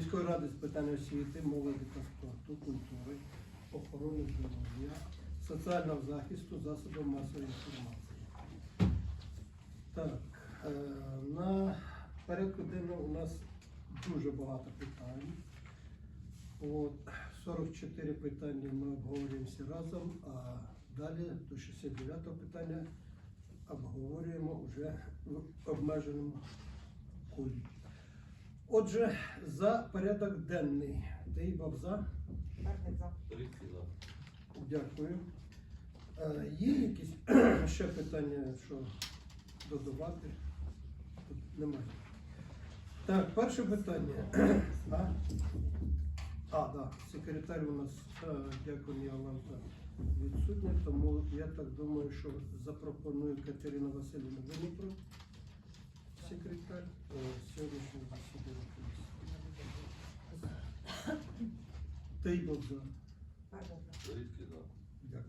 міської ради з питань освіти, молоді та спорту, культури, охорони здоров'я, соціального захисту, засобів масової інформації. Так, е, на порядку денному у нас дуже багато питань. От, 44 питання ми обговорюємо всі разом, а далі до 69 питання обговорюємо вже в обмеженому колі. Отже, за порядок денний. Ти бабза? За. За. Дякую. Е, Є якісь ще питання, що додавати? Тут немає. Так, перше питання. А, а да, секретар у нас, е, дякую, Йоланта, відсутня, тому я так думаю, що запропоную Катерина Васильівна Винніпро, секретар е, сьогоднішнього засідання комісії. Ти за. Рідкий за. Дякую.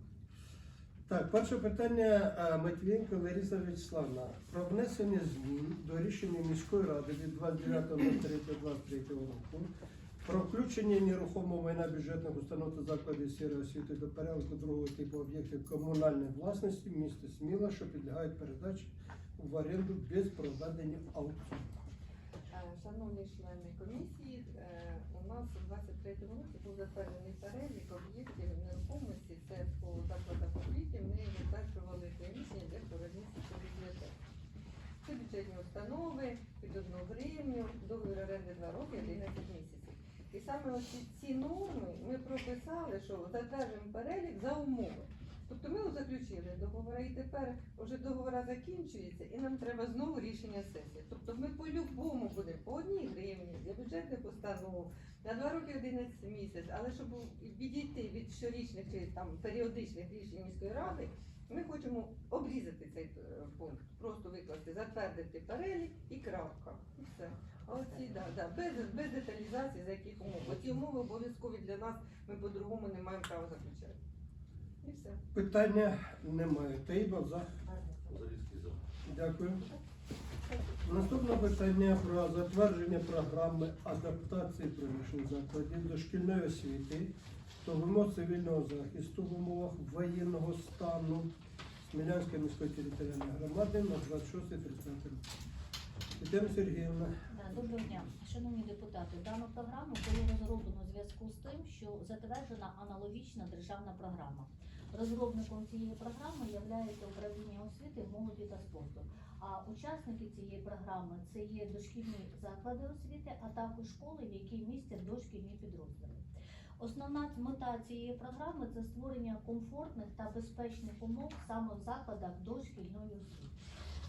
Так, перше питання е, Матвієнко Лариса Вячеславна. Про внесення змін до рішення міської ради від 29.03.23 року про включення нерухомого майна бюджетних установ та закладів сфери освіти до порядку другого типу об'єктів комунальної власності міста Сміла, що підлягають передачі в оренду без проведення аукціону. Е, Шановні члени комісії, е, у нас у 23-му році був затверджений перелік об'єктів нерухомості. Це по закладах освіти. Ми затверджували приміщення для проведення бібліотеки. Це бюджетні установи під одну гривню, договір оренди 2 роки, 11 місяців. І саме ці норми ми прописали, що затверджуємо перелік за умови. Тобто ми заключили договори, і тепер вже договора закінчуються, і нам треба знову рішення сесії. Тобто ми по-любому будемо по одній гривні для бюджетних установ на два роки 11 місяць, але щоб відійти від щорічних чи там періодичних рішень міської ради, ми хочемо обрізати цей е, пункт, просто викласти, затвердити перелік і крапка. І все. А оці, да, да, без, без деталізації, за яких умов. Оці умови обов'язкові для нас, ми по-другому не маємо права заключати. І все. Питання немає. Рідкий за. Дякую. Наступне питання про затвердження програми адаптації приміщень закладів дошкільної освіти до вимог цивільного захисту в умовах воєнного стану Смілянської міської територіальної громади на 26-30 років. Тетяна Сергіївна, Доброго дня, шановні депутати. Дану програму було розроблено у зв'язку з тим, що затверджена аналогічна державна програма. Розробником цієї програми є управління освіти, молоді та спорту. А учасники цієї програми це є дошкільні заклади освіти, а також школи, в які містять дошкільні підрозділи. Основна мета цієї програми це створення комфортних та безпечних умов саме в закладах дошкільної освіти.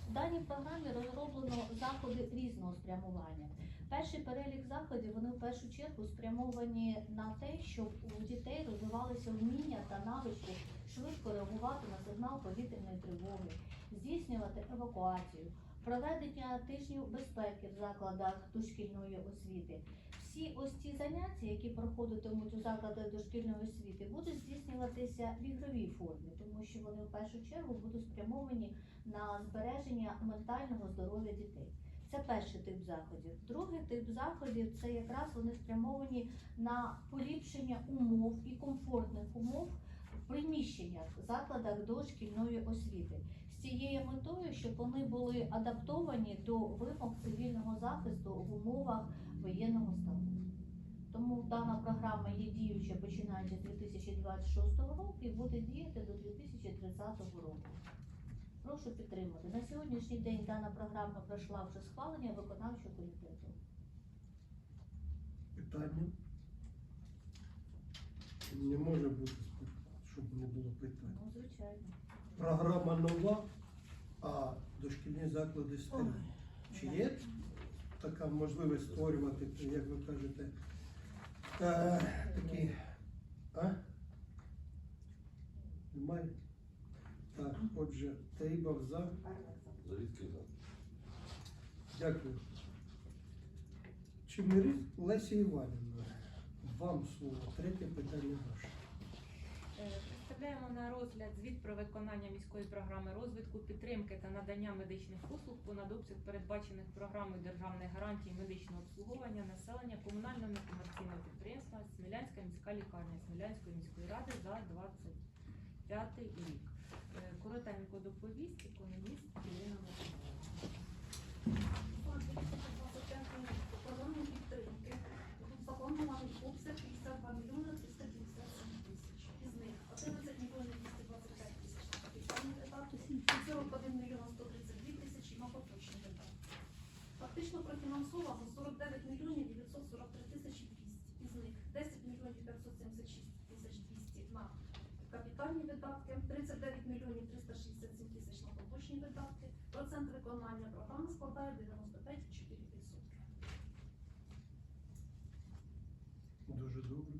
В даній програмі розроблено заходи різного спрямування. Перший перелік заходів вони в першу чергу спрямовані на те, щоб у дітей розвивалися вміння та навички швидко реагувати на сигнал повітряної тривоги, здійснювати евакуацію, проведення тижнів безпеки в закладах дошкільної освіти. Всі ось ці заняття, які проходитимуть у закладах дошкільної освіти, будуть здійснюватися в ігровій формі, тому що вони в першу чергу будуть спрямовані на збереження ментального здоров'я дітей. Це перший тип заходів. Другий тип заходів це якраз вони спрямовані на поліпшення умов і комфортних умов в приміщеннях, закладах дошкільної освіти. З цією метою, щоб вони були адаптовані до вимог цивільного захисту в умовах воєнного стану. Тому дана програма є діюча починаючи з 2026 року і буде діяти до 2030 року. Прошу підтримати. На сьогоднішній день дана програма пройшла вже схвалення виконавчого комітету. питання. Не може бути, щоб не було питань. Ну, звичайно. Програма нова, а дошкільні заклади старі. Чи є така можливість створювати, як ви кажете, е, такі. А? Немає? Так, отже, Таїбав за. Гарний за. Дякую. Чимирі Лесі Іванівна, вам слово. Третє питання ваше. Е, Представляємо на розгляд звіт про виконання міської програми розвитку, підтримки та надання медичних послуг понад обсяг передбачених програмою державних гарантій медичного обслуговування населення комунального некомерційного підприємства Смілянська міська лікарня Смілянської міської ради за 25 рік. Е, Коротенько доповість економіст Ірина Миколаївна. Програму підтримки. Тут запланований обсяг 52 мільйони 357 тисяч. Із них 11 мільйонів 225 тисяч на капітальні видатки, 41 мільйон 132 тисячі на поточні видатки. Фактично профінансовано 49 мільйонів 943 тисячі 200. Із них 10 мільйонів 576 тисяч 200 на капітальні видатки, 39 мільйонів 367 тисяч на поточні видатки. Процент виконання програми складає 95,4%. Дуже добре.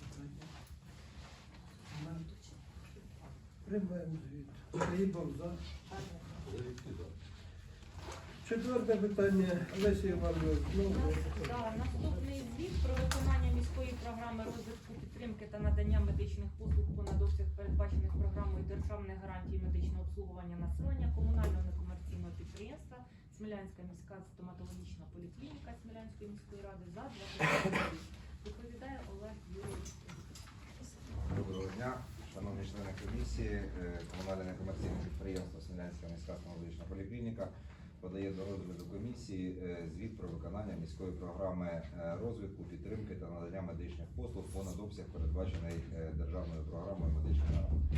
Питання? Приймаємо звіт. Таїбов за. Четверте питання. Лесі Івановна знову. Да, наступний звіт про виконання міської програми розвитку підтримки та надання медичних послуг понад обсяг передбачених програмою державних гарантій медичного обслуговування населення комунального некомерційного підприємства Смілянська міська стоматологічна поліклініка Смілянської міської ради за 25 рік. Доповідає Олег Юрійович. Доброго дня, шановні члени комісії, Е, комунальне некомерційне підприємство Смілянська міська стоматологічна поліклініка подає до розгляду комісії е, звіт про виконання міської програми е, розвитку, підтримки та надання медичних послуг понад обсяг передбачений державною програмою медичної науки.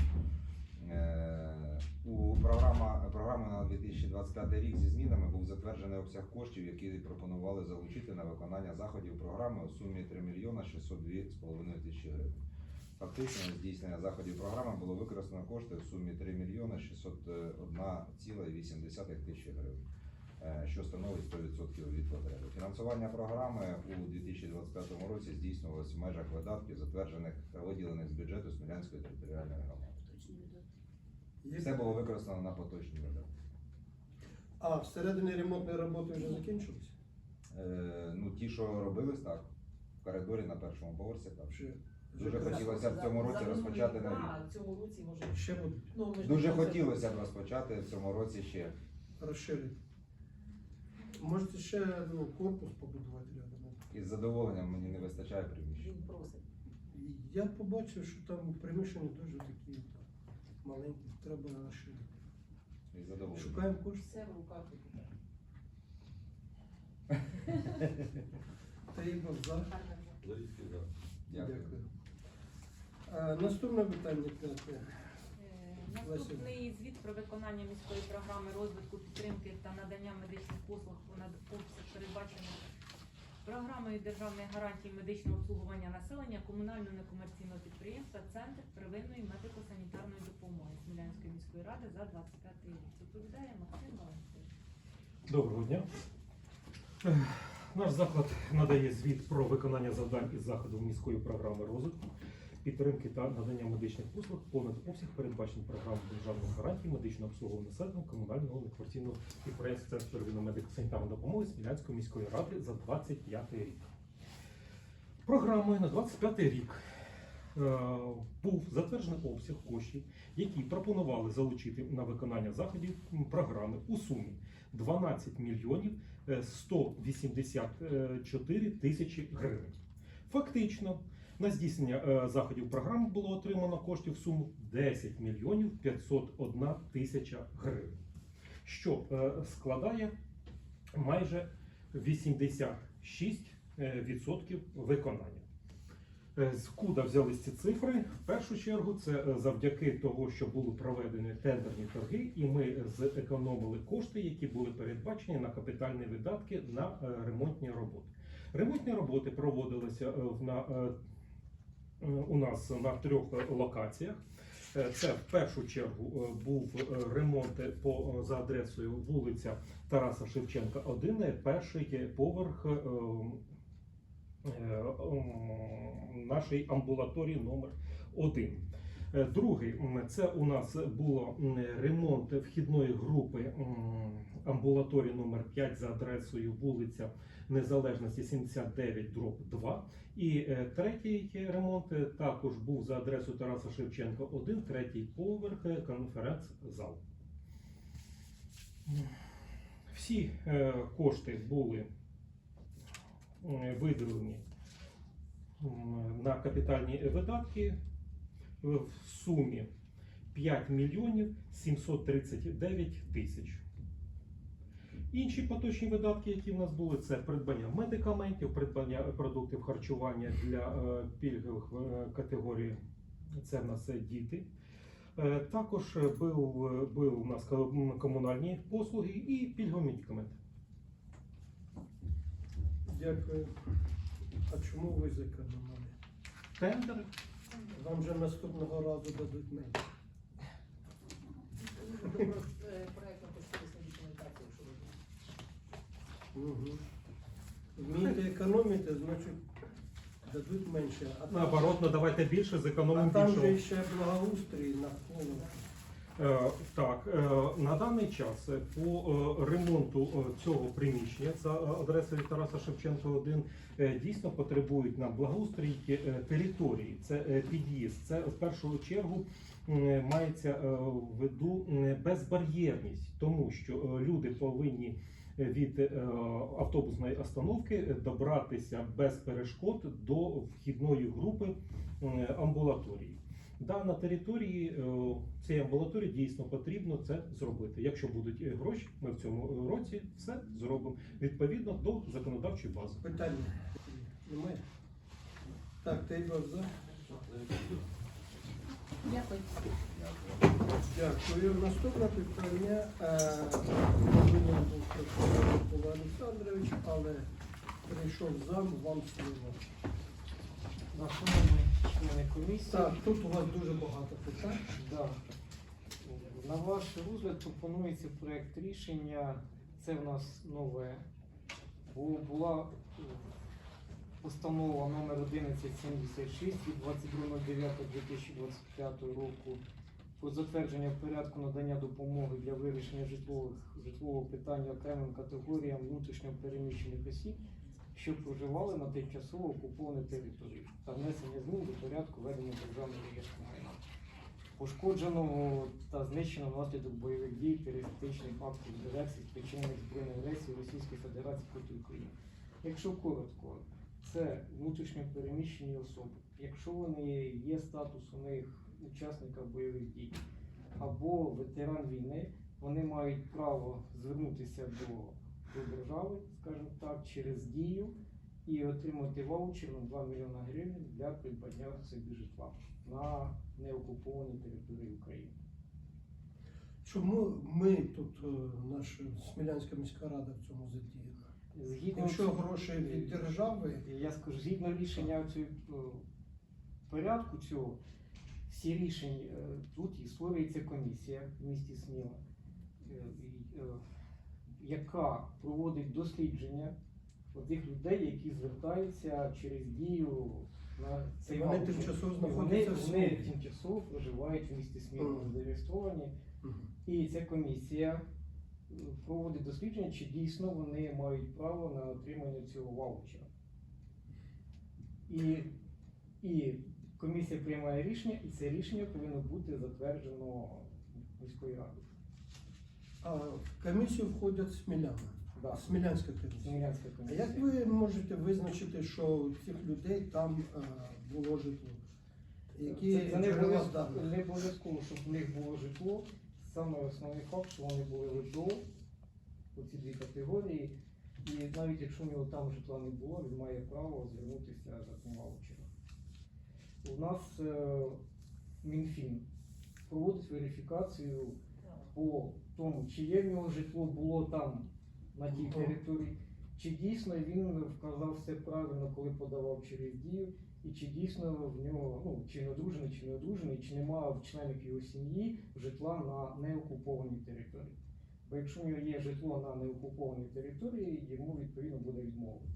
Е, У програма програми на 2025 рік зі змінами був затверджений обсяг коштів, які пропонували залучити на виконання заходів програми у сумі 3 мільйона 602,5 тисячі гривень. Фактично здійснення заходів програми було використано кошти в сумі 3 мільйони 601,8 тисячі гривень, е, що становить 100% від потреби. Фінансування програми у 2025 році здійснювалося в межах видатків, затверджених та виділених з бюджету Смілянської територіальної громади. Є? Все було використано на поточні видатки. А всередині ремонтні роботи вже закінчились? Е, ну, ті, що робились, так, в коридорі на першому поверсі, так. Ще, Дуже хотілося в цьому році розпочати на А, в цьому році може. ще будуть Ну, ми ж Дуже не хотілося б розпочати в цьому році ще. розширити. Можете ще ну, корпус побудувати рядом. Із задоволенням мені не вистачає приміщень. Він просить. Я побачив, що там приміщення дуже такі та, маленькі, треба. Із задоволенням. Шукаємо кошти. Все в руках депутата. Таїбов за. Дякую. А, наступне питання. Е, Наступний звіт про виконання міської програми розвитку підтримки та надання медичних послуг понад обсяг передбачених програмою державних гарантій медичного обслуговування населення комунального некомерційного підприємства Центр первинної медико-санітарної допомоги Смілянської міської ради за 25 рік. Відповідає Максим Валентин. Доброго дня. Наш заклад надає звіт про виконання завдань із заходу міської програми розвитку, підтримки та надання медичних послуг понад обсяг передбачений програмою державних гарантій медичного обслуговування населення комунального некомерційного підприємства Центр первинної медико-санітарної допомоги Смілянської міської ради за 25 рік. Програмою на 25 рік е, був затверджений обсяг коштів, які пропонували залучити на виконання заходів програми у сумі 12 мільйонів е, 184 тисячі гривень. Фактично, на здійснення е, заходів програми було отримано коштів в суму 10 мільйонів 501 тисяча гривень, що е, складає майже 86% е, виконання. З взялись ці цифри? В першу чергу це завдяки того, що були проведені тендерні торги, і ми зекономили кошти, які були передбачені на капітальні видатки на ремонтні роботи. Ремонтні роботи проводилися на, у нас на трьох е, локаціях. Е, Це в першу чергу е, був е, ремонт по е, за адресою вулиця Тараса Шевченка, 1, е, перший е, поверх е, е, нашої амбулаторії номер 1 Е, Другий це у нас було ремонт вхідної групи амбулаторії номер 5 за адресою вулиця Незалежності 79 дроб 2. І е, третій ремонт е, також був за адресою Тараса Шевченка 1, третій поверх е, конференц-зал. Всі кошти були е, виділені на капітальні видатки в сумі 5 мільйонів 739 тисяч. Інші поточні видатки, які в нас були, це придбання медикаментів, придбання продуктів харчування для е, пільгових е, категорій. Це в нас е, діти. Також е, був, був у нас комунальні послуги і пільгові медикаменти. Дякую. А чому ви зекономили? Тендери Вам же наступного разу дадуть менше. Проєктно кошторисна документація, якщо ви Угу. Вмієте економити, значить дадуть менше. А там, наоборот, надавайте більше, а зекономимо там більше. же ще благоустрій навколо. Е, Так, е, на даний час е, по е, ремонту е, цього приміщення за е, адресою Тараса Шевченка 1 е, дійсно потребують нам благоустрій е, території. Це е, під'їзд. Це в першу чергу м, мається е, в виду м, безбар'єрність, тому що е, люди повинні від е, автобусної остановки добратися без перешкод до вхідної групи амбулаторії. Да, на території е, цієї амбулаторії дійсно потрібно це зробити. Якщо будуть е, гроші, ми в цьому році все зробимо відповідно до законодавчої бази. Питання немає? Так, ти його за. Дякую. Дякую. Наступне питання повинен був Микола Олександрович, але прийшов зам, вам слово. Шановні члени комісії, Так, тут у вас дуже багато питань. да. на ваш розгляд пропонується проект рішення. Це в нас нове. Бо була е, постанова номер 1176 від 22.09.2025 року про затвердження порядку надання допомоги для вирішення житлових житлового питання окремим категоріям внутрішньо переміщених осіб, що проживали на тимчасово окупованій території та внесення змін до порядку ведення державного реєстру майна, пошкодженого та знищеного внаслідок бойових дій терористичних актів диверсій, спричинених збройною агресією Російської Федерації проти України. Якщо коротко, це внутрішньо переміщені особи. Якщо вони є статус у них учасника бойових дій або ветеран війни, вони мають право звернутися до, до держави, скажімо так, через дію і отримати ваучер на 2 мільйони гривень для придбання собі житла на неокупованій території України. Чому ми тут, е, наша Смілянська міська рада в цьому задіяна? Згідно Якщо цього- гроші від держави, Я скажу, згідно рішення цього е, порядку цього, всі рішення е, тут і створюється комісія в місті Сміла, е, е, яка проводить дослідження тих людей, які звертаються через дію на цей вони ваучер. тимчасово Вони, знаходяться в вони тимчасово проживають в місті Сміла, Мгм. зареєстровані. Мгм. І ця комісія проводить дослідження, чи дійсно вони мають право на отримання цього ваучера. І, і комісія приймає рішення, і це рішення повинно бути затверджено міською радою. а в комісію входять сміляни. Да. Смілянська комісія. Смілянська А комісія. як ви можете визначити, що у цих людей там е, було житло? Які це, це не джерела даних? не обов'язково, щоб в них було житло. Саме основний факт, що вони були ВПО, оці дві категорії. І навіть якщо в нього там житла не було, він має право звернутися за ваучером. У нас е, Мінфін проводить верифікацію по тому, чи є в нього житло було там, на тій території, чи дійсно він вказав все правильно, коли подавав через дію, і чи дійсно в нього, ну, чи не одружений, чи не одружений, чи немає в членів його сім'ї житла на неокупованій території. Бо якщо в нього є житло на неокупованій території, йому відповідно буде відмовлено.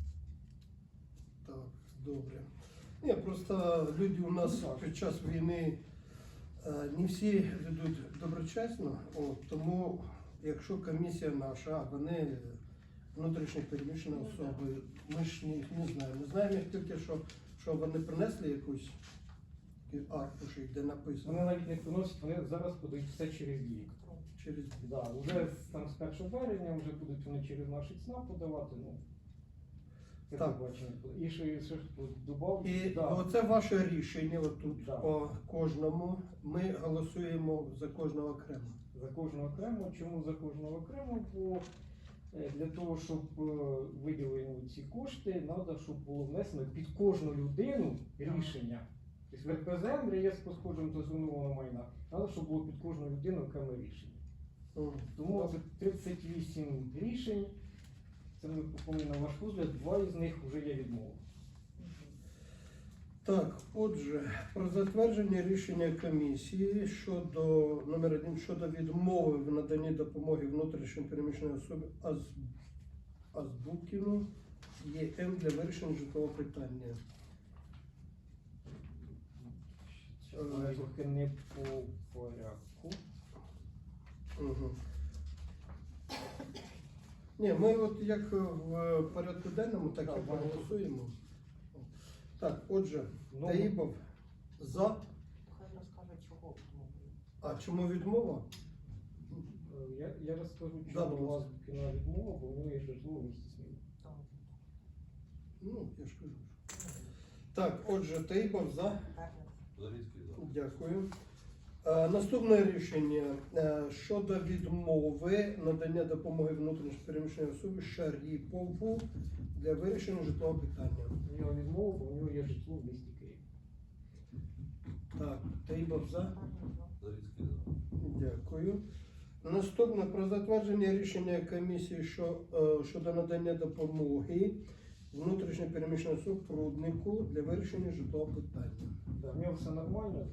Так, добре. Ні, просто люди у нас Ну, під час війни Е, Не всі ведуть доброчесно, от, тому якщо комісія наша, а вони внутрішньо переміщені особи, ми ж їх не знаємо. Ми знаємо як тільки, що, що вони принесли якусь аркуші, де написано. Вони навіть не приносять, вони зараз подають все через дії. через Да, вже там з 1 березня вже будуть вони через наші ЦНА подавати. Ну, це Так. І ще, ще ж добав, І да, оце ваше рішення отут Да. по кожному. Ми голосуємо за кожного окремо. за кожного окремо. Чому за кожного окремо? Бо е, для того, щоб е, виділені ці кошти, треба, щоб було внесено під кожну людину рішення. Тобто в РПЗМ, реєстр по схожим до зруйнованого майна, треба, щоб було під кожну людину окреме рішення. Тому це 38 рішень. Це ми пропонуємо на ваш розгляд. Два із них вже є відмова. Так, отже, про затвердження рішення комісії щодо номер один щодо відмови в наданні допомоги внутрішньо переміщеній особі Аз, Азбукіну ЄМ для вирішення житлового питання. Зараз трохи не по порядку. Угу. Ні, ми от як в порядку денному, так і проголосуємо. Так, отже, Ну, Таїбов за. Хай розкаже, чого відмовили. А чому відмова? е, я, я розкажу, Да, чому будь у вас ласка. кіно відмова, бо є житло в місті. Так. Ну, я ж кажу. Так, отже, Таїбов за. Зарізький за. Дякую. Е, Наступне рішення е, щодо відмови надання допомоги внутрішньо переміщеній особі Шаріпову для вирішення житлового питання. У нього відмова, бо в нього є житло в місті Київ. Так, Таїбов за. Дякую. Наступне про затвердження рішення комісії що, е, щодо надання допомоги внутрішньо переміщеній особі пруднику для вирішення житлового питання. Да, в нього все нормально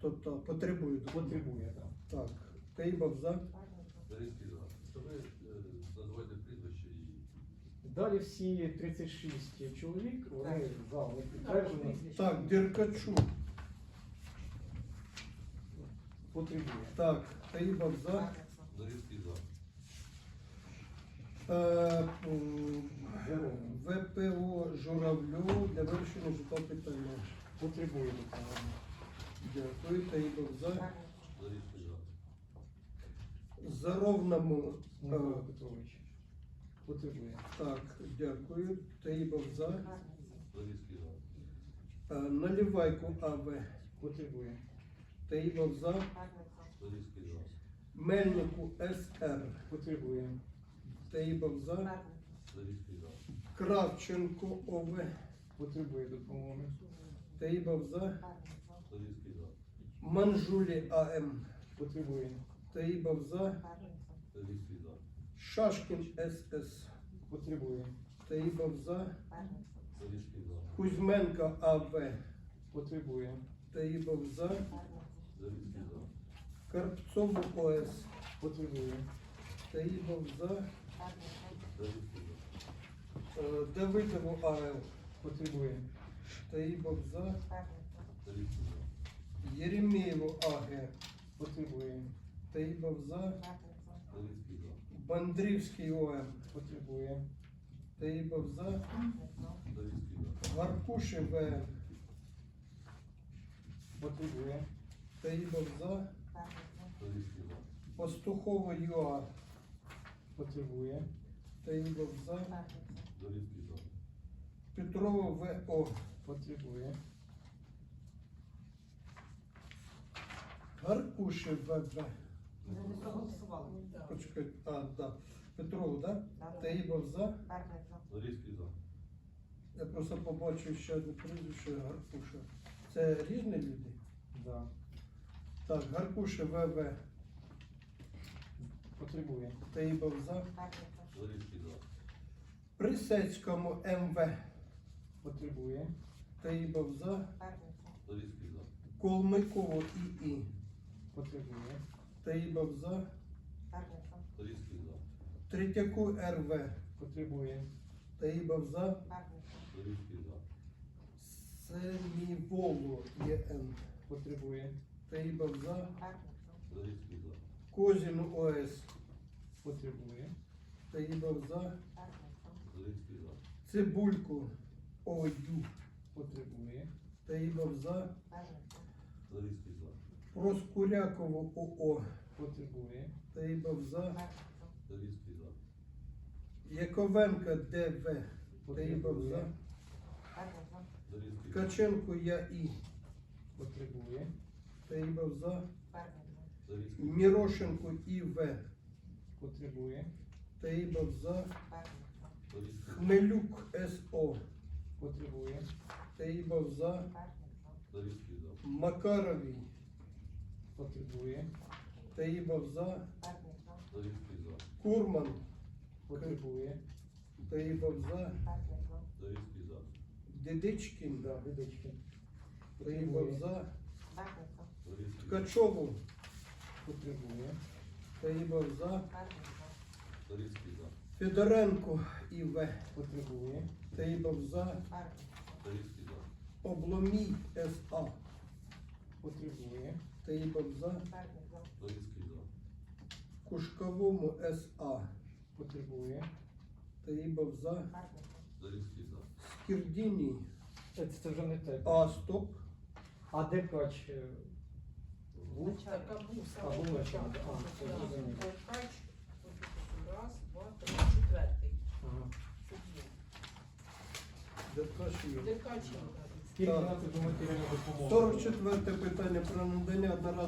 Тобто потребує потребує. Да. Так, Таїбов за. Зарізький за. Е, прізвище і Далі всі 36 чоловік, вони за, вони підтверджені, Так, Деркачук. потребує. Так, Таїбов за. Зарізький за. Е, м, ВПО Журавлю для вирішення житлового питання. Потребує допомоги. Дякую, Таїбов за. За. Е, Петрович. Потребує. Так, дякую. Таїбов за. Е, Наливайку АВ. Потребує. Таїбов за. Мельнику СР. Потребує. Таїбов за. Кравченко ОВ. Потребує допомоги. Таїбов за. Манжулі АМ. Потребує. Таїбов за. Шашкін СС. Потребує. Таїбов за. Кузьменко АВ. Потребує. Таїбов за. Карпцову ОС. Потребує. Таїбов за. Е, Давидову АЛ. Потребує. Таїбов за. Єремєєву АГ. Потребує. Таїбов за. Бандрівський ОМ. Потребує. Таїбов за. Зарізький за. Гаркуші ВМ. Потребує. Таїбов за. Зарізький за. Пастухова ЮА. Потребує. Таїбов за. Зарізький за. Петрова ВО. Потребує. Гаркуші ВВ. Почекай, а, да. Петров, да? Таїбов за. Зарізький за. Я просто побачив ще одне прізвище Гаркуша. Це різні люди? Да. Так, Гаркуша ВВ. Потребує. Таїбов за. Зарізький за. Присецькому МВ. Потребує. Таїбов за. Зарізький за. Колмикову ІІ. Потребує. Таїбов за. Зарізький за. Третяку РВ. Потребує. Таїбов за. Зарізький за. Семіволу ЄН. Потребує. Таїбов за. Зарицький за. Козін ОС. Потребує. Таїбов за. Зарицький за. Цибульку ОЮ. Потребує. Таїбов за. За. Проскурякову ОО. Потребує. Таїбов за. Зарицький за. Яковенка ДВ. Таїбов за. Потребує. Зарицький за. Ткаченко ЯІ. Потребує. Таїбов за. Мірошенко ІВ. Потребує. Таїбов за. Хмелюк СО. Потребує. Таїбов за. Зарицький за. Макаровій. Потребує. Таїбов за. Курман. Потребує. Таїбов за. Дедичкін. Да, видачки. Таїбов за. Ткачову. Потребує. Таїбов за. Федоренко ІВ. Потребує. Таїбов за. Обломій СА. Потребує. Таїбов за. За. Кушковому СА. Потребує. Таїбов за. За. Скірдіні. Це, це вже не те. А, стоп. А де кач? е, був? Така був А, був початок. а, це Да. зрозуміло. Ткач, раз, два, три, четвертий. Ага. Це є. Скільки матеріальної допомоги? 44 питання про надання одноразової